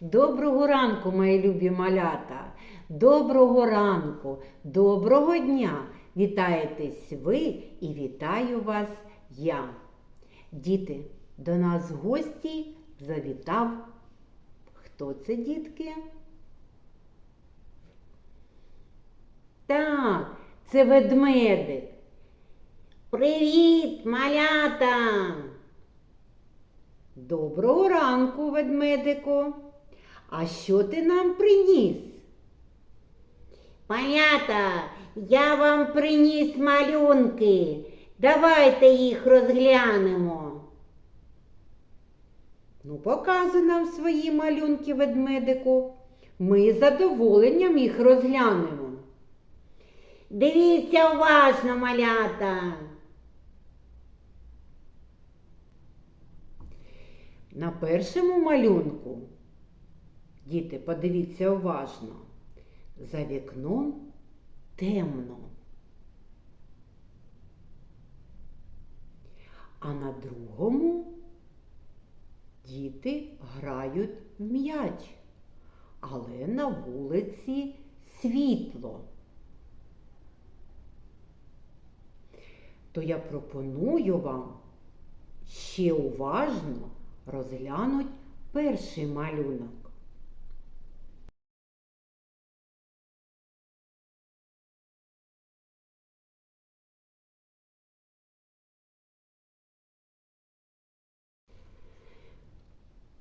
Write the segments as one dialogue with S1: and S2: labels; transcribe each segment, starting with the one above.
S1: Доброго ранку, мої любі малята. Доброго ранку, доброго дня. Вітаєтесь ви і вітаю вас я. Діти, до нас гості завітав. Хто це, дітки? Так, це ведмедик. Привіт, малята! Доброго ранку, ведмедику. А що ти нам приніс?
S2: Малята, я вам приніс малюнки. Давайте їх розглянемо.
S1: Ну, показуй нам свої малюнки, ведмедику. Ми з задоволенням їх розглянемо.
S2: Дивіться уважно, малята.
S1: На першому малюнку, діти, подивіться уважно, за вікном темно. А на другому діти грають в м'яч, але на вулиці світло. То я пропоную вам ще уважно розглянуть перший малюнок.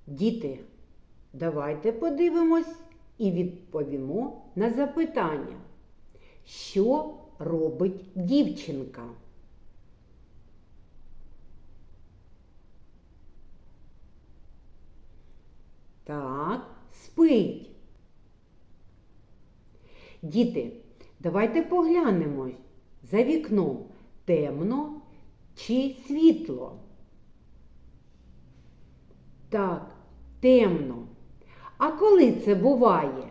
S1: Діти, давайте подивимось і відповімо на запитання. Що робить дівчинка? Так, спить. Діти, давайте поглянемо за вікном темно чи світло. Так, темно. А коли це буває?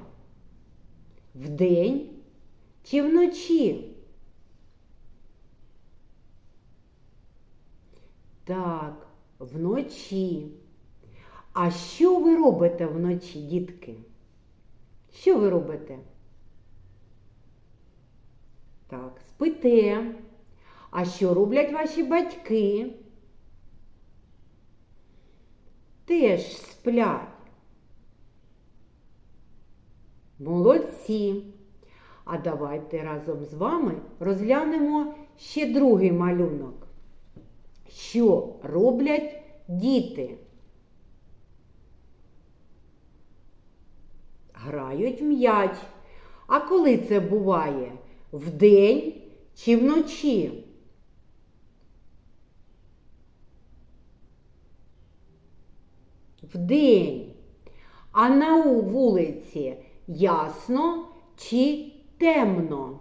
S1: Вдень чи вночі? Так, вночі. А що ви робите вночі, дітки? Що ви робите? Так, спите. А що роблять ваші батьки? Теж сплять. Молодці. А давайте разом з вами розглянемо ще другий малюнок. Що роблять діти? Грають м'яч. А коли це буває? Вдень чи вночі? Вдень. А на вулиці ясно чи темно?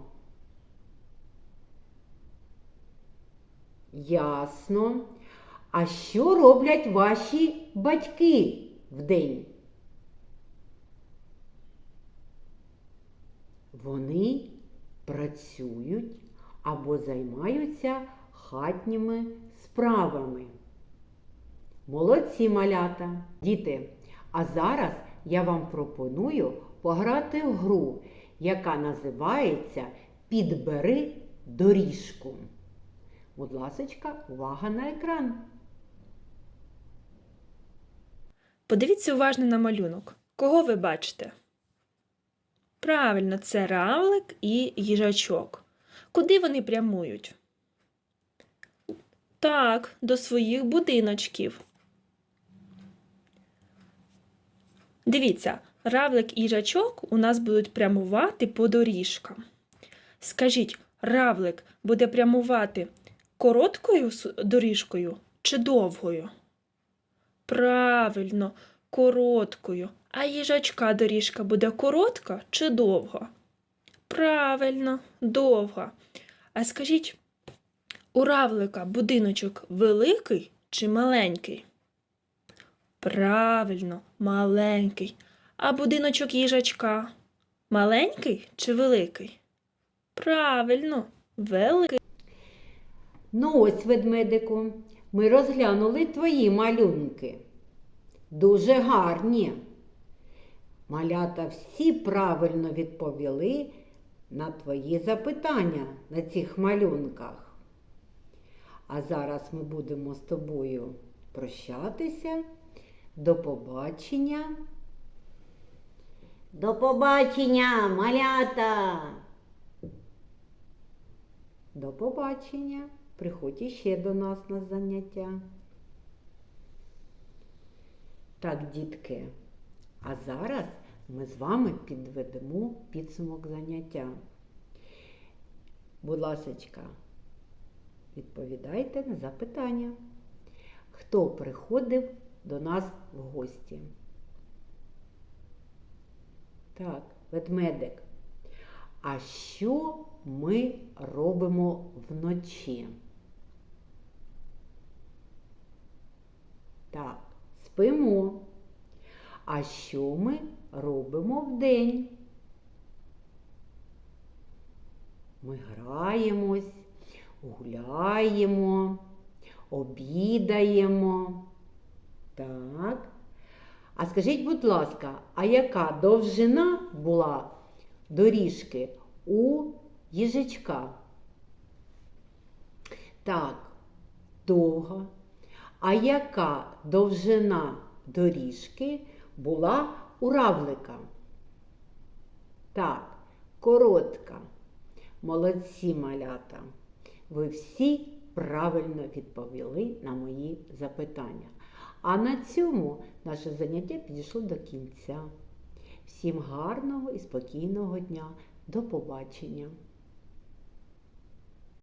S1: Ясно. А що роблять ваші батьки вдень? Вони працюють або займаються хатніми справами. Молодці малята, діти! А зараз я вам пропоную пограти в гру, яка називається Підбери доріжку. Будь ласочка, увага на екран.
S3: Подивіться уважно на малюнок. Кого ви бачите? Правильно, це равлик і їжачок. Куди вони прямують? Так, до своїх будиночків. Дивіться, равлик і їжачок у нас будуть прямувати по доріжкам. Скажіть, равлик буде прямувати короткою доріжкою чи довгою? Правильно, короткою. А їжачка доріжка буде коротка чи довга? Правильно, довга. А скажіть, у равлика будиночок великий чи маленький? Правильно, маленький. А будиночок їжачка маленький чи великий? Правильно, великий.
S1: Ну ось, ведмедику, ми розглянули твої малюнки. Дуже гарні. Малята всі правильно відповіли на твої запитання на цих малюнках. А зараз ми будемо з тобою прощатися. До побачення.
S2: До побачення, малята!
S1: До побачення. Приходь іще до нас на заняття. Так, дітки, а зараз ми з вами підведемо підсумок заняття. Будь ласочка, відповідайте на запитання. Хто приходив до нас в гості? Так, ведмедик. А що ми робимо вночі? Так, спимо. А що ми робимо вдень? Ми граємось, гуляємо, обідаємо. Так. А скажіть, будь ласка, а яка довжина була доріжки у їжачка? Так, довга. А яка довжина доріжки була у равлика? Так, коротка. Молодці малята. Ви всі правильно відповіли на мої запитання. А на цьому наше заняття підійшло до кінця. Всім гарного і спокійного дня. До побачення!